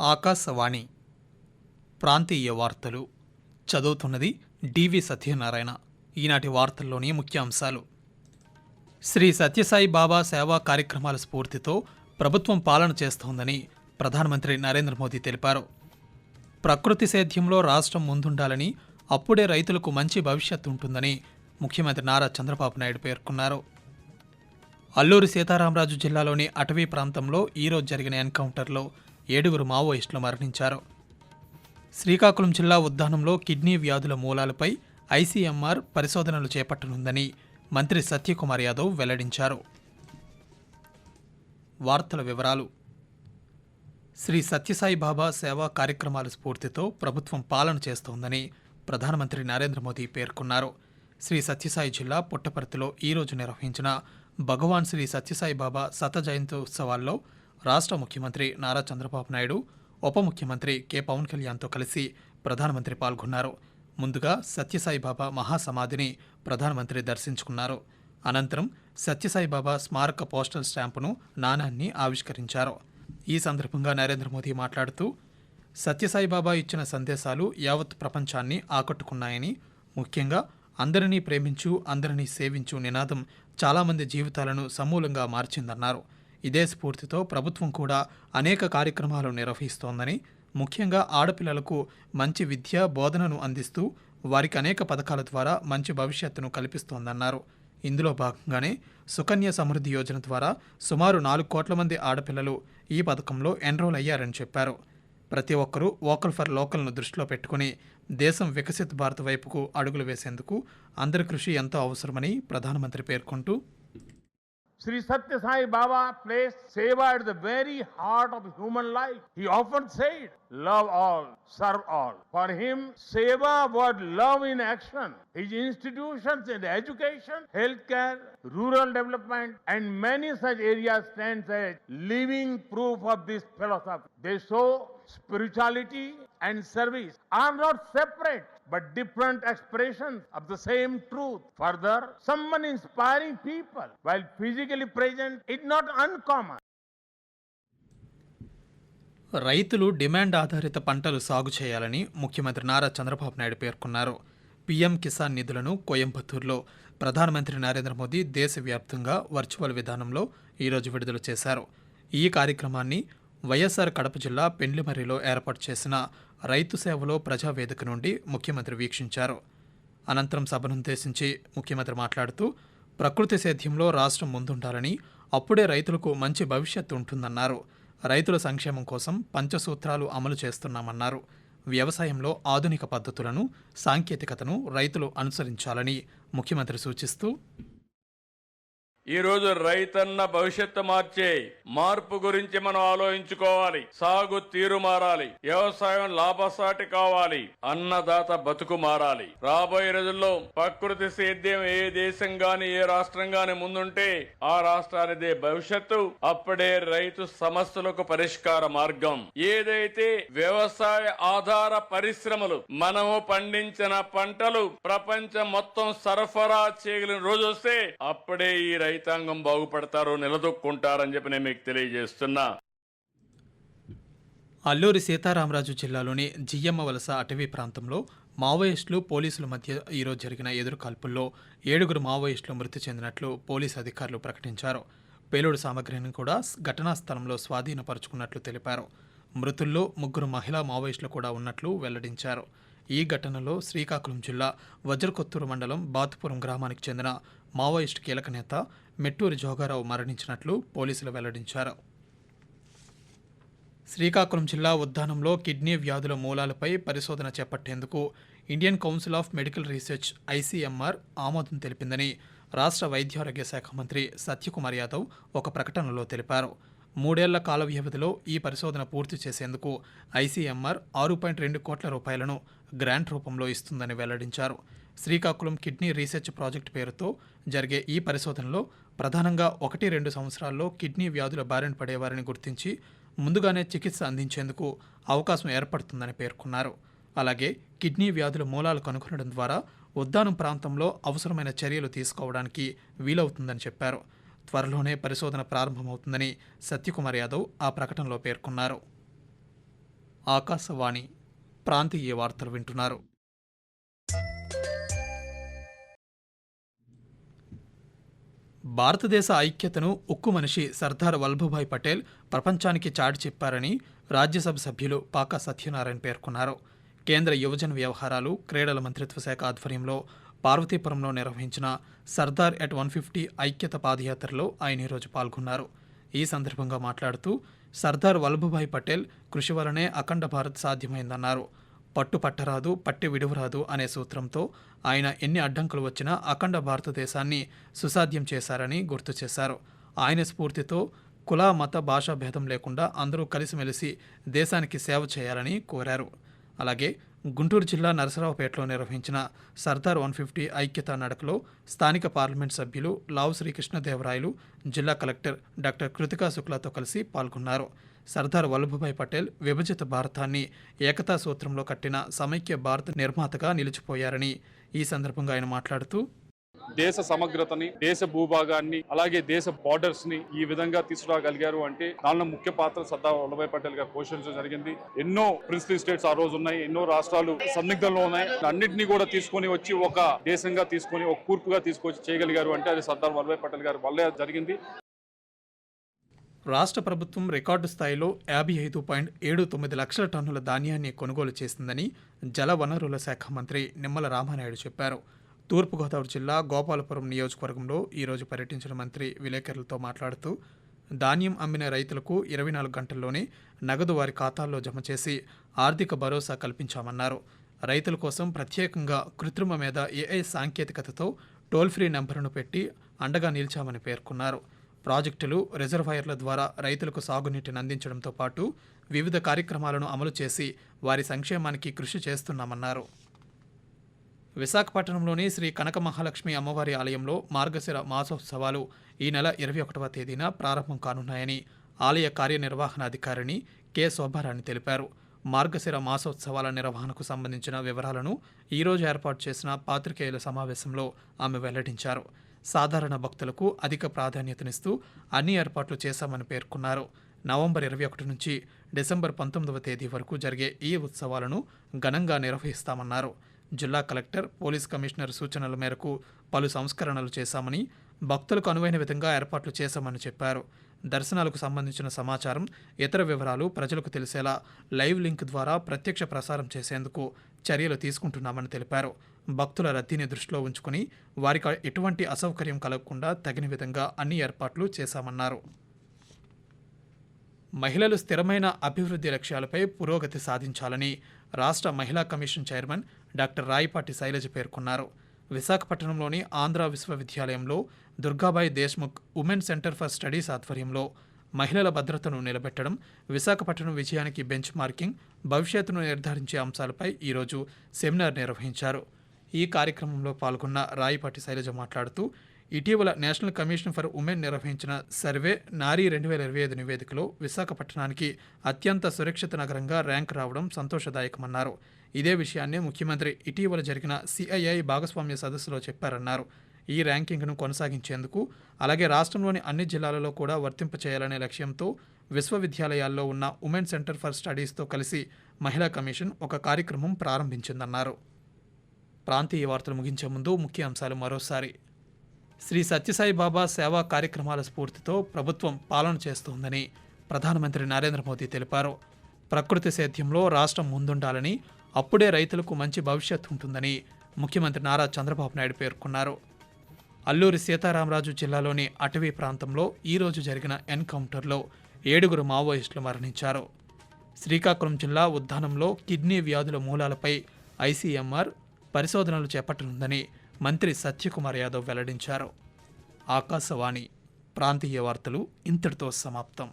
ఆకాశవాణి ప్రాంతీయ వార్తలు. చదువుతున్నది డివి సత్యనారాయణ. ఈనాటి వార్తల్లోని ముఖ్యాంశాలు. శ్రీ సత్యసాయి బాబా సేవా కార్యక్రమాల స్ఫూర్తితో ప్రభుత్వం పాలన చేస్తోందని ప్రధానమంత్రి నరేంద్ర మోదీ తెలిపారు. ప్రకృతి సేద్యంలో రాష్ట్రం ముందుండాలని అప్పుడే రైతులకు మంచి భవిష్యత్తు ఉంటుందని ముఖ్యమంత్రి నారా చంద్రబాబు నాయుడు పేర్కొన్నారు. అల్లూరి సీతారామరాజు జిల్లాలోని అటవీ ప్రాంతంలో ఈరోజు జరిగిన ఎన్కౌంటర్లో ఏడుగురు మావోయిస్టులు మరణించారు. శ్రీకాకుళం జిల్లా ఉద్దానంలో కిడ్నీ వ్యాధుల మూలాలపై ఐసీఎంఆర్ పరిశోధనలు చేపట్టనుందని మంత్రి సత్యకుమార్ యాదవ్ వెల్లడించారు. వార్తల వివరాలు. శ్రీ సత్యసాయి బాబా సేవా కార్యక్రమాల స్ఫూర్తితో ప్రభుత్వం పాలన చేస్తోందని ప్రధానమంత్రి నరేంద్ర మోదీ పేర్కొన్నారు. శ్రీ సత్యసాయి జిల్లా పుట్టపర్తిలో ఈరోజు నిర్వహించిన భగవాన్ శ్రీ సత్యసాయి బాబా శత జయంత్యోత్సవాల్లో రాష్ట్ర ముఖ్యమంత్రి నారా చంద్రబాబు నాయుడు ఉప ముఖ్యమంత్రి కె. పవన్ కళ్యాణ్తో కలిసి ప్రధానమంత్రి పాల్గొన్నారు. ముందుగా సత్యసాయిబాబా మహాసమాధిని ప్రధానమంత్రి దర్శించుకున్నారు. అనంతరం సత్యసాయిబాబా స్మారక పోస్టల్ స్టాంపును నాణాన్ని ఆవిష్కరించారు. ఈ సందర్భంగా నరేంద్ర మోదీ మాట్లాడుతూ సత్యసాయిబాబా ఇచ్చిన సందేశాలు యావత్ ప్రపంచాన్ని ఆకట్టుకున్నాయని ముఖ్యంగా అందరినీ ప్రేమించు అందరినీ సేవించు నినాదం చాలామంది జీవితాలను సమూలంగా మార్చిందన్నారు. ఇదే స్ఫూర్తితో ప్రభుత్వం కూడా అనేక కార్యక్రమాలు నిర్వహిస్తోందని ముఖ్యంగా ఆడపిల్లలకు మంచి విద్య బోధనను అందిస్తూ వారికి అనేక పథకాల ద్వారా మంచి భవిష్యత్తును కల్పిస్తోందన్నారు. ఇందులో భాగంగానే సుకన్య సమృద్ధి యోజన ద్వారా సుమారు నాలుగు కోట్ల మంది ఆడపిల్లలు ఈ పథకంలో ఎన్రోల్ అయ్యారని చెప్పారు. ప్రతి ఒక్కరూ వోకల్ ఫర్ లోకల్ను దృష్టిలో పెట్టుకుని దేశం వికసిత భారత్ వైపుకు అడుగులు వేసేందుకు అందరి కృషి ఎంతో అవసరమని ప్రధానమంత్రి పేర్కొంటూ Sri Satya Sai Baba placed seva at the very heart of human life. He often said, Love all, serve all. For him, seva was love in action. His institutions in education, healthcare, rural development, and many such areas stand as living proof of this philosophy. They show spirituality and service are not separate but different expressions of the same truth. Further, someone inspiring people while physically present is not uncommon. రైతులు demand ఆధారిత పంటలు సాగు చేయాలని ముఖ్యమంత్రి నారా చంద్రబాబు నాయుడు పేర్కొన్నారు PM Kisan నిధులను కోయంబత్తూరులో ప్రధానమంత్రి నరేంద్ర మోదీ దేశవ్యాప్తంగా వర్చువల్ విధానంలో ఈరోజు విడుదల చేశారు ఈ కార్యక్రమాన్ని వైఎస్ఆర్ కడప జిల్లా పెండ్లిమర్రిలో ఏర్పాటు చేసిన రైతు సేవలో ప్రజావేదిక నుండి ముఖ్యమంత్రి వీక్షించారు. అనంతరం సభనుద్దేశించి ముఖ్యమంత్రి మాట్లాడుతూ ప్రకృతి సేద్యంలో రాష్ట్రం ముందుండాలని అప్పుడే రైతులకు మంచి భవిష్యత్తు ఉంటుందన్నారు. రైతుల సంక్షేమం కోసం పంచసూత్రాలు అమలు చేస్తున్నామన్నారు. వ్యవసాయంలో ఆధునిక పద్ధతులను సాంకేతికతను రైతులు అనుసరించాలని ముఖ్యమంత్రి సూచిస్తూ ఈ రోజు రైతన్న భవిష్యత్తు మార్చే మార్పు గురించి మనం ఆలోచించుకోవాలి. సాగు తీరు మారాలి. వ్యవసాయం లాభసాటి కావాలి. అన్నదాత బతుకు మారాలి. రాబోయే రోజుల్లో ప్రకృతి సేద్యం ఏ దేశం గాని ఏ రాష్ట్రం గాని ముందుంటే ఆ రాష్ట్రానిదే భవిష్యత్తు. అప్పుడే రైతు సమస్యలకు పరిష్కార మార్గం. ఏదైతే వ్యవసాయ ఆధార పరిశ్రమలు మనము పండించిన పంటలు ప్రపంచం మొత్తం సరఫరా చేయగలిగిన రోజు వస్తే అప్పుడే ఈ రైతు రైతాంగం బాగుపడతారో నిలదొక్కుంటారని చెప్పి నేను మీకు తెలియజేస్తున్నా. అల్లూరి సీతారామరాజు జిల్లాలోని జియ్యమ్మ వలస అటవీ ప్రాంతంలో మావోయిస్టులు పోలీసుల మధ్య ఈరోజు జరిగిన ఎదురుకాల్పుల్లో ఏడుగురు మావోయిస్టులు మృతి చెందినట్లు పోలీసు అధికారులు ప్రకటించారు. పేలుడు సామగ్రిని కూడా ఘటనా స్థలంలో స్వాధీనపరుచుకున్నట్లు తెలిపారు. మృతుల్లో ముగ్గురు మహిళా మావోయిస్టులు కూడా ఉన్నట్లు వెల్లడించారు. ఈ ఘటనలో శ్రీకాకుళం జిల్లా వజ్రకొత్తూరు మండలం బాతుపురం గ్రామానికి చెందిన మావోయిస్టు కీలక నేత మెట్టూరి జోగారావు మరణించినట్లు పోలీసులు వెల్లడించారు. శ్రీకాకుళం జిల్లా ఉద్దానంలో కిడ్నీ వ్యాధుల మూలాలపై పరిశోధన చేపట్టేందుకు Indian council of medical research ICMR ఆమోదం తెలిపిందని రాష్ట్ర వైద్యారోగ్య శాఖ మంత్రి సత్యకుమార్ యాదవ్ ఒక ప్రకటనలో తెలిపారు. మూడేళ్ళ కాల వ్యవధిలో ఈ పరిశోధన పూర్తి చేసేందుకు ఐసీఎంఆర్ ఆరు పాయింట్ రెండు కోట్ల రూపాయలను గ్రాంట్ రూపంలో ఇస్తుందని వెల్లడించారు. శ్రీకాకుళం కిడ్నీ రీసెర్చ్ ప్రాజెక్టు పేరుతో జరిగే ఈ పరిశోధనలో ప్రధానంగా ఒకటి రెండు సంవత్సరాల్లో కిడ్నీ వ్యాధుల బారిన పడేవారిని గుర్తించి ముందుగానే చికిత్స అందించేందుకు అవకాశం ఏర్పడుతుందని పేర్కొన్నారు. అలాగే కిడ్నీ వ్యాధుల మూలాలు కనుగొనడం ద్వారా ఉద్దానం ప్రాంతంలో అవసరమైన చర్యలు తీసుకోవడానికి వీలవుతుందని చెప్పారు. త్వరలోనే పరిశోధన ప్రారంభమవుతుందని సత్యకుమార్ యాదవ్ ఆ ప్రకటనలో పేర్కొన్నారు. ఆకాశవాణి ప్రాంతీయ వార్తలు వింటున్నారు. భారతదేశ ఐక్యతను ఉక్కు మనిషి సర్దార్ వల్లభభాయ్ పటేల్ ప్రపంచానికి చాటి చెప్పారని రాజ్యసభ సభ్యులు పాకా సత్యనారాయణ పేర్కొన్నారు. కేంద్ర యువజన వ్యవహారాలు క్రీడల మంత్రిత్వ శాఖ ఆధ్వర్యంలో పార్వతీపురంలో నిర్వహించిన సర్దార్ ఎట్ వన్ ఫిఫ్టీ ఐక్యత పాదయాత్రలో ఆయన ఈరోజు పాల్గొన్నారు. ఈ సందర్భంగా మాట్లాడుతూ సర్దార్ వల్లభభాయ్ పటేల్ కృషి వలనే అఖండ భారత్ సాధ్యమైందన్నారు. పట్టు పట్టరాదు పట్టి విడువరాదు అనే సూత్రంతో ఆయన ఎన్ని అడ్డంకులు వచ్చినా అఖండ భారతదేశాన్ని సుసాధ్యం చేశారని గుర్తు చేశారు. ఆయన స్ఫూర్తితో కుల మత భాషా భేదం లేకుండా అందరూ కలిసిమెలిసి దేశానికి సేవ చేయాలని కోరారు. అలాగే గుంటూరు జిల్లా నరసరావుపేటలో నిర్వహించిన సర్దార్ వన్ ఫిఫ్టీ ఐక్యతా నడకలో స్థానిక పార్లమెంట్ సభ్యులు లావు శ్రీకృష్ణదేవరాయలు జిల్లా కలెక్టర్ డాక్టర్ కృతికా శుక్లాతో కలిసి పాల్గొన్నారు. సర్దార్ వల్లభభాయ్ పటేల్ విభజిత భారతాన్ని ఏకతా సూత్రంలో కట్టిన సమైక్య భారత నిర్మాతగా నిలిచిపోయారని ఈ సందర్భంగా ఆయన మాట్లాడుతూ దేశ సమగ్రతని దేశ భూభాగాన్ని అలాగే దేశ బార్డర్స్ని ఈ విధంగా తీసుకురాగలిగారు అంటే దానిలో ముఖ్య పాత్ర సర్దార్ వల్లభాయ్ పటేల్ గారు పోషించడం జరిగింది. ఎన్నో ప్రిన్సిపల్ స్టేట్స్ ఆ రోజు ఉన్నాయి ఎన్నో రాష్ట్రాలు సందిగ్ధంలో ఉన్నాయి. అన్నింటినీ కూడా తీసుకొని వచ్చి ఒక దేశంగా తీసుకొని ఒక కూర్పుగా తీసుకొచ్చి చేయగలిగారు అంటే అది సర్దార్ వల్లభాయ్ పటేల్ గారు వల్లే జరిగింది. రాష్ట్ర ప్రభుత్వం రికార్డు స్థాయిలో యాభై ఐదు పాయింట్ ఏడు తొమ్మిది లక్షల టన్నుల ధాన్యాన్ని కొనుగోలు చేసిందని జలవనరుల శాఖ మంత్రి నిమ్మల రామానాయుడు చెప్పారు. తూర్పుగోదావరి జిల్లా గోపాలపురం నియోజకవర్గంలో ఈరోజు పర్యటించిన మంత్రి విలేకరులతో మాట్లాడుతూ ధాన్యం అమ్మిన రైతులకు ఇరవై నాలుగు గంటల్లోనే నగదు వారి ఖాతాల్లో జమ చేసి ఆర్థిక భరోసా కల్పించామన్నారు. రైతుల కోసం ప్రత్యేకంగా కృత్రిమ మీద ఏఐ సాంకేతికతతో టోల్ ఫ్రీ నెంబర్ను పెట్టి అండగా నిలిచామని పేర్కొన్నారు. ప్రాజెక్టులు రిజర్వాయర్ల ద్వారా రైతులకు సాగునీటిని అందించడంతో పాటు వివిధ కార్యక్రమాలను అమలు చేసి వారి సంక్షేమానికి కృషి చేస్తున్నామన్నారు. విశాఖపట్నంలోని శ్రీ కనక మహాలక్ష్మి అమ్మవారి ఆలయంలో మార్గశిర మాసోత్సవాలు ఈ నెల ఇరవై ఒకటవ తేదీన ప్రారంభం కానున్నాయని ఆలయ కార్యనిర్వహణాధికారిణి కె. శోభారాణి తెలిపారు. మార్గశిర మాసోత్సవాల నిర్వహణకు సంబంధించిన వివరాలను ఈరోజు ఏర్పాటు చేసిన పాత్రికేయుల సమావేశంలో ఆమె వెల్లడించారు. సాధారణ భక్తులకు అధిక ప్రాధాన్యతనిస్తూ అన్ని ఏర్పాట్లు చేశామని పేర్కొన్నారు. నవంబర్ ఇరవై ఒకటి నుంచి డిసెంబర్ పంతొమ్మిదవ తేదీ వరకు జరిగే ఈ ఉత్సవాలను ఘనంగా నిర్వహిస్తామన్నారు. జిల్లా కలెక్టర్ పోలీస్ కమిషనర్ సూచనల మేరకు పలు సంస్కరణలు చేశామని భక్తులకు అనువైన విధంగా ఏర్పాట్లు చేశామని చెప్పారు. దర్శనాలకు సంబంధించిన సమాచారం ఇతర వివరాలు ప్రజలకు తెలిసేలా లైవ్ లింక్ ద్వారా ప్రత్యక్ష ప్రసారం చేసేందుకు చర్యలు తీసుకుంటున్నామని తెలిపారు. భక్తుల రద్దీని దృష్టిలో ఉంచుకుని వారికి ఎటువంటి అసౌకర్యం కలగకుండా తగిన విధంగా అన్ని ఏర్పాట్లు చేశామన్నారు. మహిళలు స్థిరమైన అభివృద్ధి లక్ష్యాలపై పురోగతి సాధించాలని రాష్ట్ర మహిళా commission chairman doctor Rayapati Sailaja పేర్కొన్నారు. విశాఖపట్నంలోని ఆంధ్ర విశ్వవిద్యాలయంలో Durgabai Deshmukh women centre for studies ఆధ్వర్యంలో మహిళల భద్రతను నిలబెట్టడం విశాఖపట్నం విజయానికి బెంచ్ మార్కింగ్ భవిష్యత్తును నిర్ధారించే అంశాలపై ఈరోజు సెమినార్ నిర్వహించారు. ఈ కార్యక్రమంలో పాల్గొన్న రాయిపాటి శైలజ మాట్లాడుతూ ఇటీవల నేషనల్ కమిషన్ ఫర్ ఉమెన్ నిర్వహించిన సర్వే నారీ రెండు వేల ఇరవై ఐదు నివేదికలో విశాఖపట్నానికి అత్యంత సురక్షిత నగరంగా ర్యాంక్ రావడం సంతోషదాయకమన్నారు. ఇదే విషయాన్ని ముఖ్యమంత్రి ఇటీవల జరిగిన సిఐఐ భాగస్వామ్య సదస్సులో చెప్పారన్నారు. ఈ ర్యాంకింగ్ను కొనసాగించేందుకు అలాగే రాష్ట్రంలోని అన్ని జిల్లాలలో కూడా వర్తింపచేయాలనే లక్ష్యంతో విశ్వవిద్యాలయాల్లో ఉన్న ఉమెన్ సెంటర్ ఫర్ స్టడీస్తో కలిసి మహిళా కమిషన్ ఒక కార్యక్రమం ప్రారంభించిందన్నారు. ప్రాంతీయ వార్తలు ముగించే ముందు ముఖ్య అంశాలు మరోసారి. శ్రీ సత్యసాయి బాబా సేవా కార్యక్రమాల స్ఫూర్తితో ప్రభుత్వం పాలన చేస్తోందని ప్రధానమంత్రి నరేంద్ర మోదీ తెలిపారు. ప్రకృతి సేద్యంలో రాష్ట్రం ముందుండాలని అప్పుడే రైతులకు మంచి భవిష్యత్తు ఉంటుందని ముఖ్యమంత్రి నారా చంద్రబాబు నాయుడు పేర్కొన్నారు. అల్లూరి సీతారామరాజు జిల్లాలోని అటవీ ప్రాంతంలో ఈరోజు జరిగిన ఎన్కౌంటర్లో ఏడుగురు మావోయిస్టులు మరణించారు. శ్రీకాకుళం జిల్లా ఉద్దానంలో కిడ్నీ వ్యాధుల మూలాలపై ఐసీఎంఆర్ పరిశోధనలు చేపట్టనుందని మంత్రి సత్యకుమార్ యాదవ్ వెల్లడించారు. ఆకాశవాణి ప్రాంతీయ వార్తలు ఇంతటితో సమాప్తం.